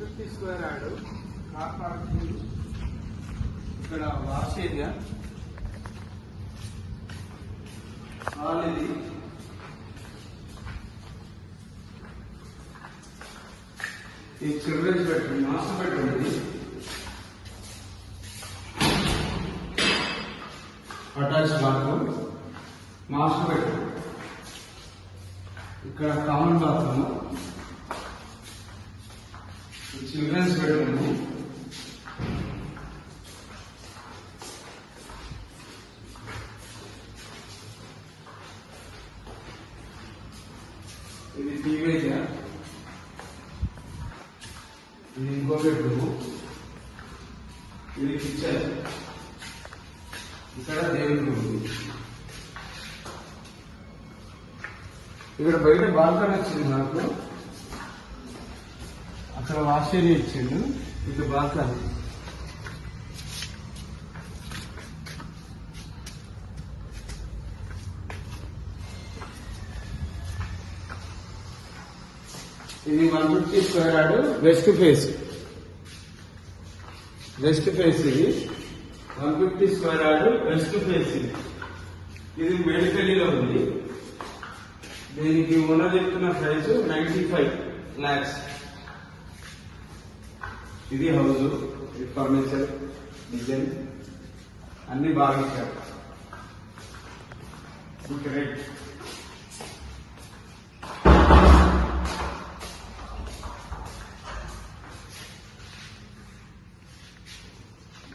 Car parking ఇక్కడ wash area. Hall ఇది. ఈ చిల్డ్రన్స్ బెడ్రూమ్ మాస్టర్ బెడ్రూమ్ ఇది. అటాచ్ బాత్రూమ్ మాస్టర్ బెడ్రూమ్ ఇక్కడ కామన్ బాత్రూమ్ చిల్డ్రన్స్ బెడ్రూమ్ ఇది టీవేజ్ ఇది ఇంకో బెడ్రూమ్. ఇది కిచెన్. ఇక్కడ దేవుని రూమ్ ఇక్కడ బయట బాల్కనీ వచ్చింది నాకు. అక్కడ వాష్ ఇచ్చిండు. ఇది బాగా ఇది one fifty square yard west face. West face ఇది. One fifty square yard west face ఇది. ఇది మేడిపల్లిలో ఉంది. దీనికి ఓనర్ చెప్తున్న ప్రైస్ నైన్టీ ఫైవ్ ల్యాక్స్ ఇది హౌస్ ఇది ఫర్నిచర్ డిజైన్ అన్ని బాగా ఇచ్చారు. రేట్